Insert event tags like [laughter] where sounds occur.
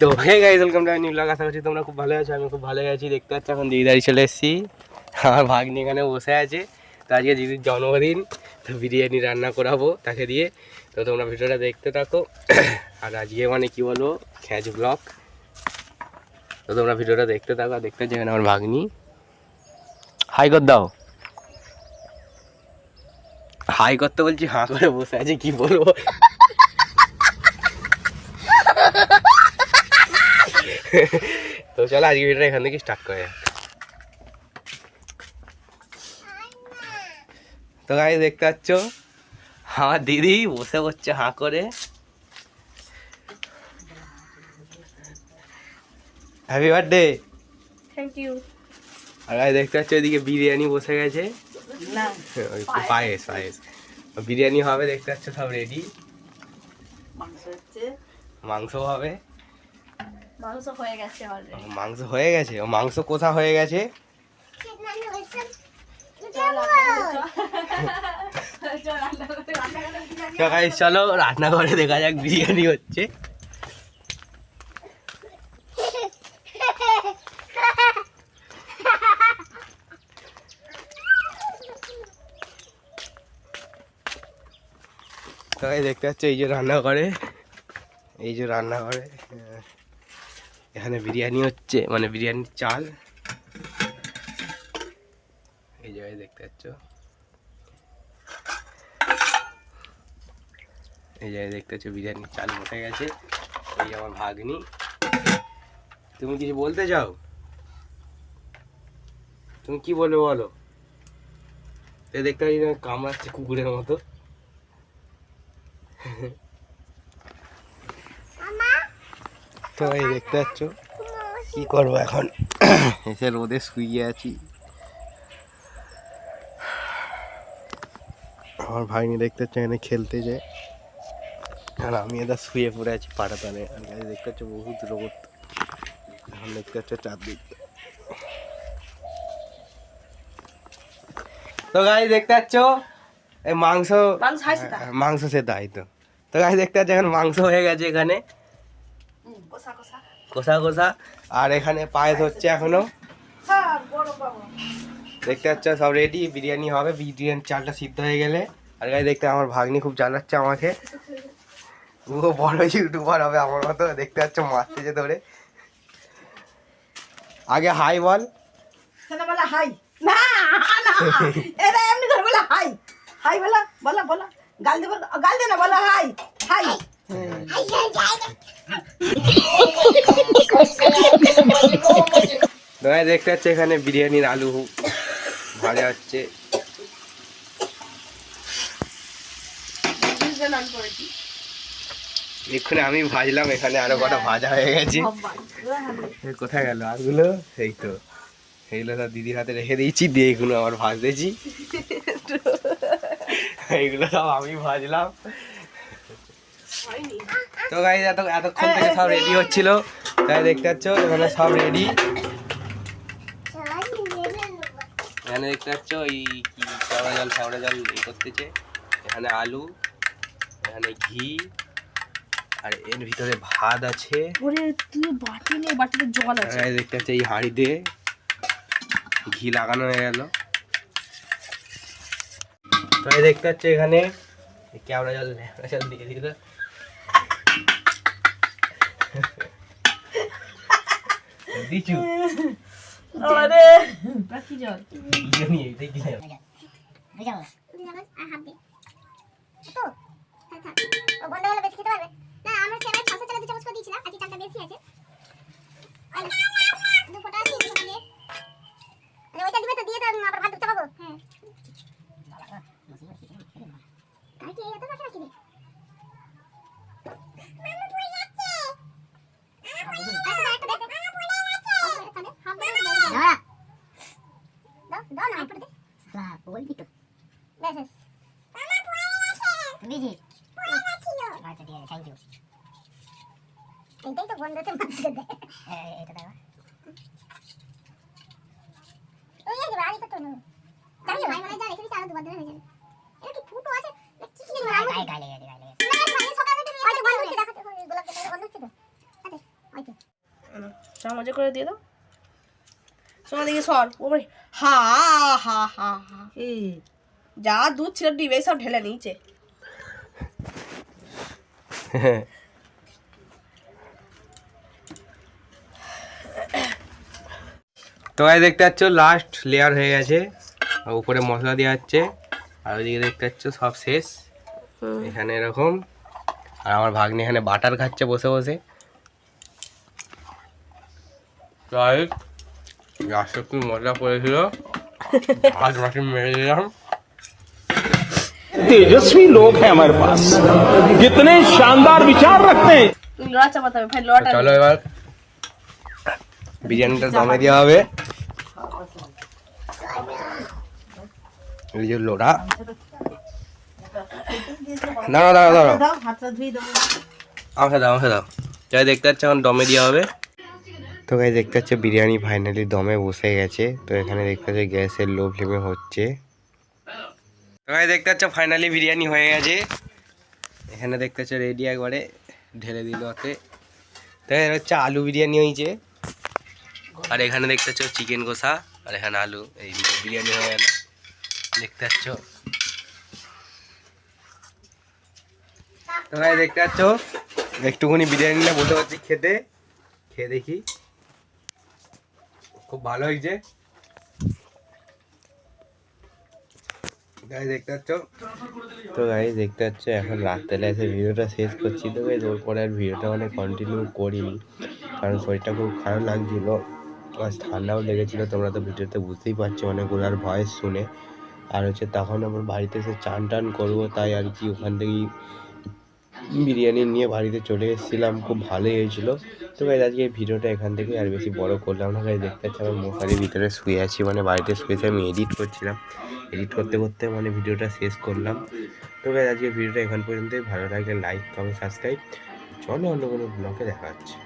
তো hey guys welcome to new blog আশা করছি তোমরা খুব ভালো আছো আমি খুব ভালো আছি। দেখতে পাচ্ছি, এখন দিদিদারি চলে এসেছি। আমার ভাগ্নি এখানে বসে আছে। তো আজকে দিদির জন্মদিন, তো বিরিয়ানি রান্না করাবো তাকে দিয়ে। তো তোমরা ভিডিওটা দেখতে থাকো। আর আজকে মানে কি বলব খ্যাচ ব্লগ তো তোমরা ভিডিওটা দেখতে থাকো আর দেখতে যেখানে আমার ভাগ্নি। হাই কর দাও হাই করতে বলছি, হাঁ করে বসে আছে, কি বলব? তো চলো আজকে ভিডিওটা এখান থেকে স্টার্ট করে তো গাই দেখতে পাচ্ছ? আমার দিদি বসে করছে হাঁ করে। হ্যাপি বার্থডে থ্যাংক ইউ আর গাই দেখতে পাচ্ছ এদিকে বিরিয়ানি বসে গেছে। পায়েস। পায়েস বিরিয়ানি হবে দেখতে পাচ্ছ সব রেডি মাংস হবে। মাংস হয়ে গেছে অলরেডি মাংস হয়ে গেছে? ও মাংস কোথা হয়ে গেছে? চলো রান্নাঘরে দেখা যাক বিরিয়ানি হচ্ছে। দেখতে পাচ্ছ এই যে রান্না করে এই যে রান্না করে আহ, এখানে বিরিয়ানি হচ্ছে মানে বিরিয়ানির চাল। এই জায়গায় দেখতে পাচ্ছ। এই জায়গায় দেখতে পাচ্ছ বিরিয়ানির চাল বসে গেছে। এই আমার ভাগ্নি। তুমি কিছু বলতে চাও? তুমি কি বলবে বলো? দেখতে পাচ্ছি কামড়াচ্ছে কুকুরের মতো। তো এই দেখতে পাচ্ছ কি করব এখন? এসে রোদে শুয়ে আছি। আমার ভাইনি দেখতে পাচ্ছ এখানে খেলতে যায়। আর আমি এটা শুয়ে পড়ে আছি পাড়া পাটাতানে আর গাছ দেখতে পাচ্ছ বহুত রোদ। এখন দেখতে পাচ্ছ চারদিক। তো গাছ দেখতে পাচ্ছ এই মাংস মাংস? হ্যাঁ, সে তাই তো। তো গাছ দেখতে পাচ্ছ এখন মাংস হয়ে গেছে এখানে। কষা কষা। আর এখানে পায়েস হচ্ছে এখনও। দেখতে পাচ্ছ, সব রেডি বিরিয়ানি হবে বিরিয়ানি চালটা সিদ্ধ হয়ে গেলে। আর গাই দেখতে আমার ভাগ্নি খুব জ্বালাচ্ছে আমাকে। ও বড় ইউটিউবার হবে আমার মতো, দেখতে পাচ্ছ মারতেছে ধরে। আগে হাই বল। হাই না এমনি বলা হাই হাই বলা বলা গাল দে গাল দে না, বলা হাই হাই গাই দেখতে পাচ্ছ এখানে বিরিয়ানির আলু ভাজা হচ্ছে এক্ষুনি আমি ভাজলাম এখানে আরও কটা ভাজা হয়ে গেছে কোথায় গেল আরগুলো সেই তো এইগুলো সব দিদির হাতে রেখে দিয়েছি দিয়ে এগুলো আবার ভাজতেছি এইগুলো সব আমি ভাজলাম তো গাইজ এত এতক্ষণ থেকে সব রেডি হচ্ছিল। তাই দেখতে পাচ্ছ এখানে সব রেডি এখানে দেখতে পাচ্ছ এই কি শ্যাওড়া জল শ্যাওড়া জল ই করতেছে। এখানে আলু এখানে ঘি আর এর ভিতরে ভাত আছে। ওরে তুই বাটি নে বাটিতে জল আছে। এই দেখতে পাচ্ছ এই হাঁড়িতে ঘি লাগানো হয়ে গেল। তো এই দেখতে পাচ্ছ এখানে কেওড়া জল জল দিয়ে দিল। দিচু আরে বাকি জল বিরিয়ানি এইটাই কি গন্ডগোল বেশি খেতে পারবে না আমরা সেমাই ছশো টাকা দু চামচ করে দিয়েছিলাম আজকে চালটা বেশি আছে। দু ফোঁটা দিয়ে দু দিয়ে। আরে ওইটা দিবে তো দিয়ে দাও আবার ভাত চাপাবো হ্যাঁ তাই কি এত বাকি রাখি রে মামা পড়ে যাচ্ছে মামা পড়ে যাচ্ছে একটা দে মামা পড়ে যাচ্ছে হাফ দাও দাও দাও না হাফ দে বলবি তো বেশ বেশ মামা পড়ে যাচ্ছে বুঝি পড়ে যাচ্ছিল আচ্ছা ঠিক আছে থ্যাংক ইউ এইটাই তো বন্ধুতে হয়ে চামচে করে দিয়ে দাও। সোমা দেখি সর হা হা হা হা যা দুধ ছিল ডিবে সব ঢেলে নিয়েছে। [laughs] তো ভাই দেখতে পাচ্ছ লাস্ট লেয়ার হয়ে গেছে আর উপরে মশলা দেওয়া হচ্ছে আর ওইদিকে দেখতে পাচ্ছ সব শেষ এখানে এরকম আর আমার ভাগ্নি এখানে বাটার খাচ্ছে বসে বসে তাই গাছটা খুব মজা পড়েছিল [laughs] ভাত মাটি মেরে দিলাম तेजस्वी लोग हैं हमारे पास कितने शानदार विचार रखते हैं তুমি লোড়া বিরিয়ানিটা দমে দেওয়া হবে। এই যে লোড়া। দাঁড়াও দাঁড়াও দাঁড়াও। আমাকে দাও আমাকে দাও। যাই দেখতে পাচ্ছ এখন দমে দেওয়া হবে। তো গাই দেখতে পাচ্ছ বিরিয়ানি ফাইনালি দমে বসে গেছে। তো এখানে দেখতে পাচ্ছ গ্যাসের লো ফ্লেমে হচ্ছে। তো গাই দেখতে পাচ্ছ ফাইনালি বিরিয়ানি হয়ে গেছে। এখানে দেখতে পাচ্ছ রেডি একবারে ঢেলে দিল ওতে তো হচ্ছে আলু বিরিয়ানি হয়েছে। আর এখানে দেখতে পাচ্ছ চিকেন কষা, আর এখানে আলু, এই বিরিয়ানি হয়ে গেল। দেখতে পাচ্ছ? তো ভাই, দেখতে পাচ্ছ? একটুখানি বিরিয়ানি না বলতে পারছি খেতে। খেয়ে দেখি। খুব ভালো হয়েছে। দেখতে পাচ্ছ? তো গাই দেখতে পাচ্ছ, এখন রাত্রেবেলা এসে ভিডিওটা শেষ করছি। তো গাই ওর পরে আর ভিডিওটা মানে কন্টিনিউ করিনি। কারণ শরীরটা খুব খারাপ লাগছিল। আজ ঠান্ডাও লেগেছিলো, তোমরা তো ভিডিওতে বুঝতেই পারছ অনেকগুলোর ভয়েস শুনে। আর হচ্ছে তখন আমার বাড়িতে এসে চান টান করব, তাই আর কি ওখান থেকেই বিরিয়ানি নিয়ে বাড়িতে চলে এসেছিলাম, খুব ভালোই হয়েছিল। তো গাইজ, আজকে ভিডিওটা এখান থেকে আর বেশি বড় করলাম না। গাইজ, দেখতে পাচ্ছি আমার মশারির ভিতরে শুয়ে আছি মানে বাড়িতে শুয়েছে আমি এডিট করছিলাম। এডিট করতে করতে মানে ভিডিওটা শেষ করলাম। তো গাইজ, আজকে ভিডিওটা এখান পর্যন্তই। ভালো লাগলে লাইক কমেন্ট সাবস্ক্রাইব চলো অন্য কোনো ব্লগে দেখা হচ্ছে।